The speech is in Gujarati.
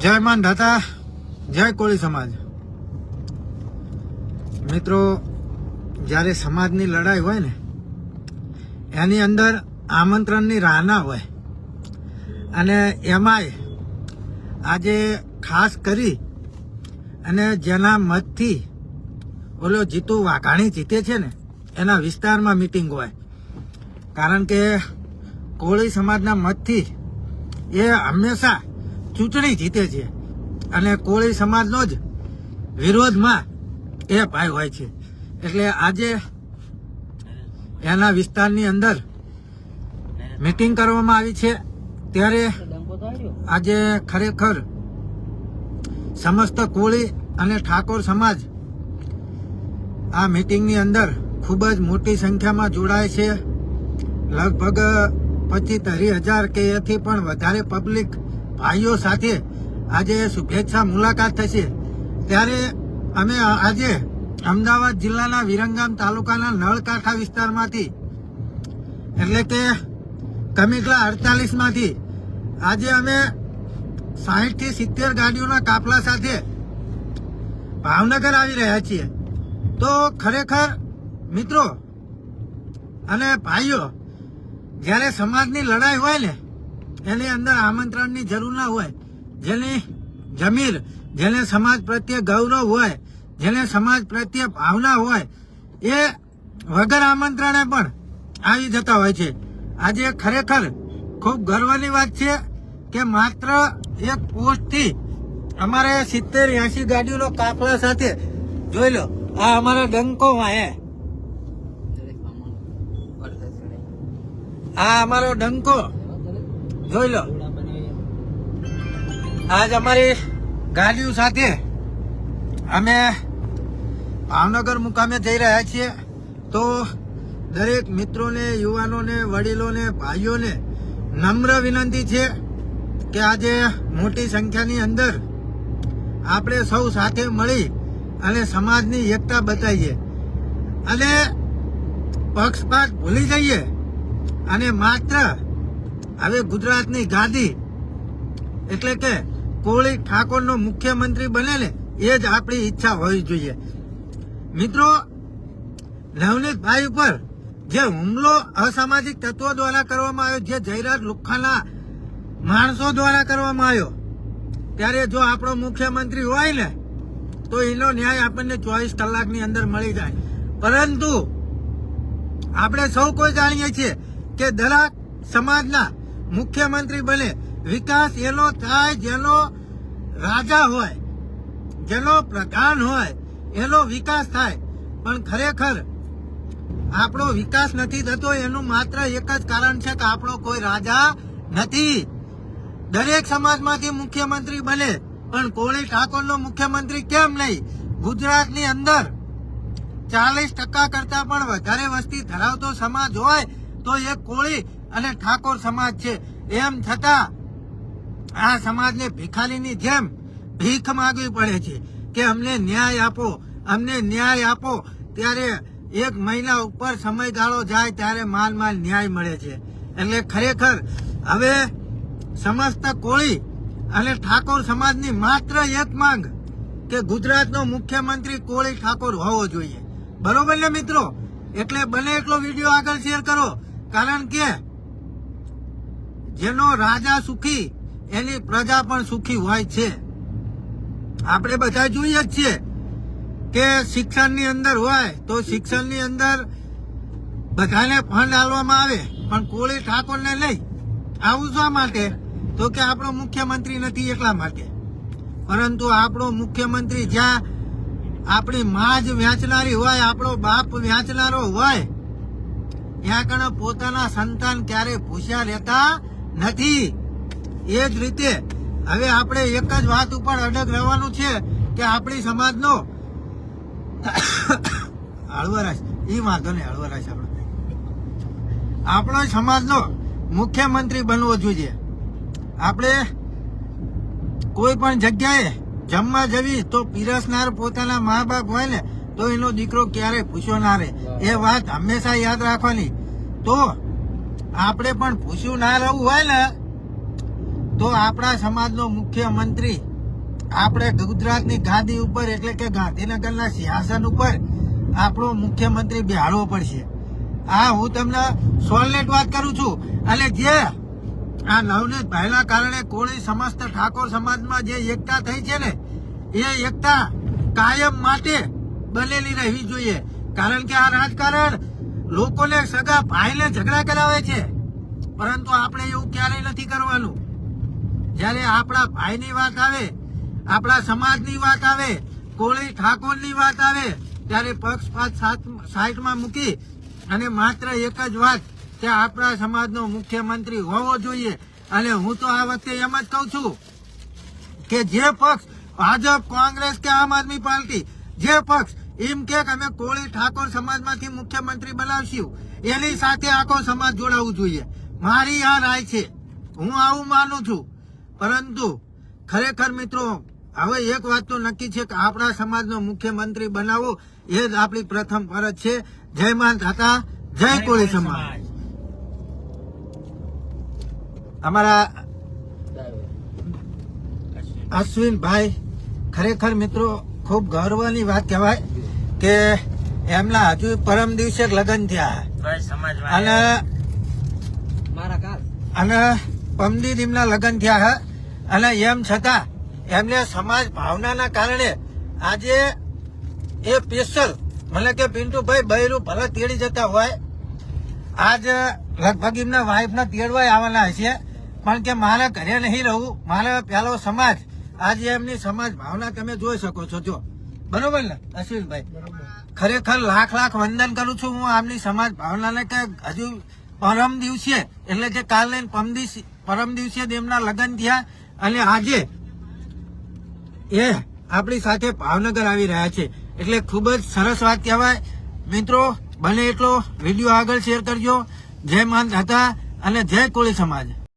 જય માન દાતા, જય કોળી સમાજ. મિત્રો, જ્યારે સમાજની લડાઈ હોય ને, એની અંદર આમંત્રણની રાહના હોય. અને એમાંય આજે ખાસ કરી અને જેના મતથી ઓલો જીતુ વાઘાણી જીતે છે ને, એના વિસ્તારમાં મિટિંગ હોય. કારણ કે કોળી સમાજના મતથી એ હંમેશા ચૂંટણી જીતે છે. અને કોળી સમાજનો જ વિરોધમાં એ ભાઈ હોય છે. એટલે આજે એના વિસ્તારની અંદર મિટિંગ કરવામાં આવી છે. ત્યારે આજે ખરેખર સમસ્ત કોળી અને ઠાકોર સમાજ આ મિટિંગની અંદર ખૂબ જ મોટી સંખ્યામાં જોડાય છે. લગભગ પચીસ તરી હજાર કે એથી પણ વધારે પબ્લિક ભાઈઓ સાથે આજે શુભેચ્છા મુલાકાત થશે. ત્યારે અમે આજે અમદાવાદ જિલ્લાના વિરંગામ તાલુકાના નળકાંઠા વિસ્તારમાંથી, એટલે કે કમિકલા અડતાલીસમાંથી, આજે અમે સાહીઠથી સિત્તેર ગાડીઓના કાફલા સાથે ભાવનગર આવી રહ્યા છીએ. તો ખરેખર મિત્રો અને ભાઈઓ, જ્યારે સમાજની લડાઈ હોય ને એની અંદર આમંત્રણની જરૂર ના હોય જેની જમીર જેને સમાજ પ્રત્યે ગૌરવ હોય જેને સમાજ પ્રત્યે ભાવના હોય એ વગર આમંત્રણે પણ આવી જતા હોય છે. આજે ખરેખર ખૂબ ગર્વની વાત છે કે માત્ર એક પોસ્ટથી અમારે સિત્તેર એસી ગાડીઓનો કાફલા સાથે જોઈ લો આ અમારા ડંકો હે. આ અમારો ડંકો જોઈ લો. આજ અમારી ગાડીઓ સાથે અમે ભાવનગર મુકામે જઈ રહ્યા છીએ. તો દરેક મિત્રોને, યુવાનોને, વડીલોને, ભાઈઓને નમ્ર વિનંતી છે કે આજે મોટી સંખ્યાની અંદર આપણે સૌ સાથે મળી અને સમાજની એકતા બતાવીએ. અને પક્ષપાત ભૂલી જઈએ અને માત્ર હવે ગુજરાતની ગાદી એટલે કે કોળી ઠાકોરનો મુખ્યમંત્રી બને ને એ જ આપણી ઈચ્છા હોવી જોઈએ. મિત્રો, નવનીતભાઈ ઉપર જે હુમલો અસામાજિક તત્વો દ્વારા કરવામાં આવ્યો, જે જયરાજ લુખ્ખાના માણસો દ્વારા કરવામાં આવ્યો, ત્યારે જો આપણો મુખ્યમંત્રી હોય ને, તો એનો ન્યાય આપણને ચોવીસ કલાકની અંદર મળી જાય. પરંતુ, આપણે સૌ કોઈ જાણીએ છીએ કે દરેક સમાજના મુખ્યમંત્રી બને. વિકાસ એનો થાય જેનો રાજા હોય, જેનો પ્રધાન હોય, એનો વિકાસ થાય. પણ ખરેખર આપણો વિકાસ નથી થતો, એનું માત્ર એક જ કારણ છે કે આપણો કોઈ રાજા નથી. દરેક સમાજમાંથી મુખ્યમંત્રી બને, પણ કોળી ઠાકોરનો મુખ્યમંત્રી કેમ નહીં? ગુજરાતની અંદર ચાલીસ ટકા કરતા પણ વધારે વસ્તી ધરાવતો સમાજ હોય, તો એ કોળી અને ઠાકોર સમાજ છે. એમ છતાં આ સમાજને ભિખારીની જેમ ભીખ માગવી પડે છે કે અમને ન્યાય આપો, અમને ન્યાય આપો. ત્યારે એક મહિના ઉપર સમયગાળો જાય ત્યારે માલ માલ ન્યાય મળે છે. એટલે ખરેખર હવે સમસ્ત કોળી અને ઠાકોર સમાજની માત્ર એક માંગ કે ગુજરાતનો મુખ્યમંત્રી કોળી ઠાકોર હોવો જોઈએ. બરોબર ને મિત્રો? એટલે બને એટલો વીડિયો આગળ શેર કરો. કારણ કે જેનો રાજા સુખી, એની પ્રજા પણ સુખી હોય છે. આપણે બધા જોઈએ જ છીએ કે શિક્ષણની અંદર હોય તો શિક્ષણની અંદર બધાને ફંડ આપવામાં આવે, પણ કોળી ઠાકોરને લઈ આવું શા માટે? તો કે આપણો મુખ્યમંત્રી નથી એટલા માટે. પરંતુ આપણો મુખ્યમંત્રી જ્યાં આપણી માં જ વેચનારી હોય, આપણો બાપ વેચનારો હોય, ત્યાં કણ પોતાના સંતાન ક્યારે ભૂસ્યા રહેતા નથી. એ જ રીતે હવે આપણે એક જ વાત ઉપર અડગ રહેવાનું છે કે આપણી સમાજનો હળવરાશ. એ વાંધો નહીં, હળવરાશ આપણે આપણો સમાજનો મુખ્યમંત્રી બનવો જોઈએ. આપણે કોઈ પણ જગ્યાએ જમવા જવી તો પીરસનાર પોતાના મા બાપ હોય ને, તો એનો દીકરો ક્યારેય પૂછ્યો ના રહે. એ વાત હંમેશા યાદ રાખવાની. તો આપણે પણ પૂછ્યું ના રહેવું હોય ને, તો આપણા સમાજનો મુખ્યમંત્રી આપણે ગુજરાતની ગાદી ઉપર, એટલે કે ગાંધીનગરના સિંહાસન ઉપર આપણો મુખ્યમંત્રી બેહાડવો પડશે. આ હું તમને સોલનેટ વાત કરું છું. અને જે આ નવનીત ભાઈના કારણે કોળી સમસ્ત ઠાકોર સમાજમાં જે એકતા થઈ છે ને, એ એકતા કાયમ માટે બનેલી રહેવી જોઈએ. કારણ કે આ રાજકારણ લોકોને સગા ભાઈને ઝઘડા કરાવે છે. પરંતુ આપણે એવું ક્યારેય નથી કરવાનું. જ્યારે આપણા ભાઈની વાત આવે, આપણા સમાજની વાત આવે, કોળી ઠાકોરની વાત આવે, ત્યારે પક્ષપાત સાઈડમાં મૂકી અને માત્ર એક જ વાત કે આપણા સમાજનો મુખ્યમંત્રી હોવો જોઈએ. અને હું તો આ વખતે એમ જ કહું છું કે જે પક્ષ ભાજપ, કોંગ્રેસ કે આમ આદમી પાર્ટી, જે પક્ષ એમ કે અમે કોળી ઠાકોર સમાજમાંથી મુખ્યમંત્રી બનાવશું. એની સાથે આખો સમાજ જોડાવવું જોઈએ. મારી આ રાય છે. હું આવું માનું છું. પરંતુ ખરેખર મિત્રો હવે એક વાત તો નક્કી છે કે આપણા સમાજનો મુખ્યમંત્રી બનાવવો એ જ આપણી પ્રથમ ફરજ છે. જય માન થતા જય કોળી સમાજ. અમારા અશ્વિનભાઈ ખરેખર મિત્રો ખૂબ ગર્વની વાત કહેવાય. કે એમના હજુ પરમ દિવસે લગ્ન થયા. અને અને પમદી એમના લગ્ન થયા હે. અને એમ છતાં એમને સમાજ ભાવનાના કારણે આજે એ સ્પેશિયલ મને કે પિન્ટુભાઈ બૈરું ભલે તેડી જતા હોય. આજ લગભગ એમના વાઈફના તેડવા આવવાના હશે. પણ કે મારે ઘરે નહીં રહું. મારે પેલો સમાજ આજે એમની સમાજ ભાવના તમે જોઈ શકો છો જો. બરોબર ને? અશ્વિનભાઈ, ખરેખર લાખ લાખ વંદન કરું છું હું આમની સમાજ ભાવનાને કે હજુ પરમ દિવસે, એટલે કે કાલે પરમ દિવસે એમના લગ્ન થયા અને આજે એ આપણી સાથે ભાવનગર આવી રહ્યા છે. એટલે ખૂબ જ સરસ વાત કહેવાય. મિત્રો, બને એટલો વીડિયો આગળ શેર કરજો. જય માન હતા અને જય કોળી સમાજ.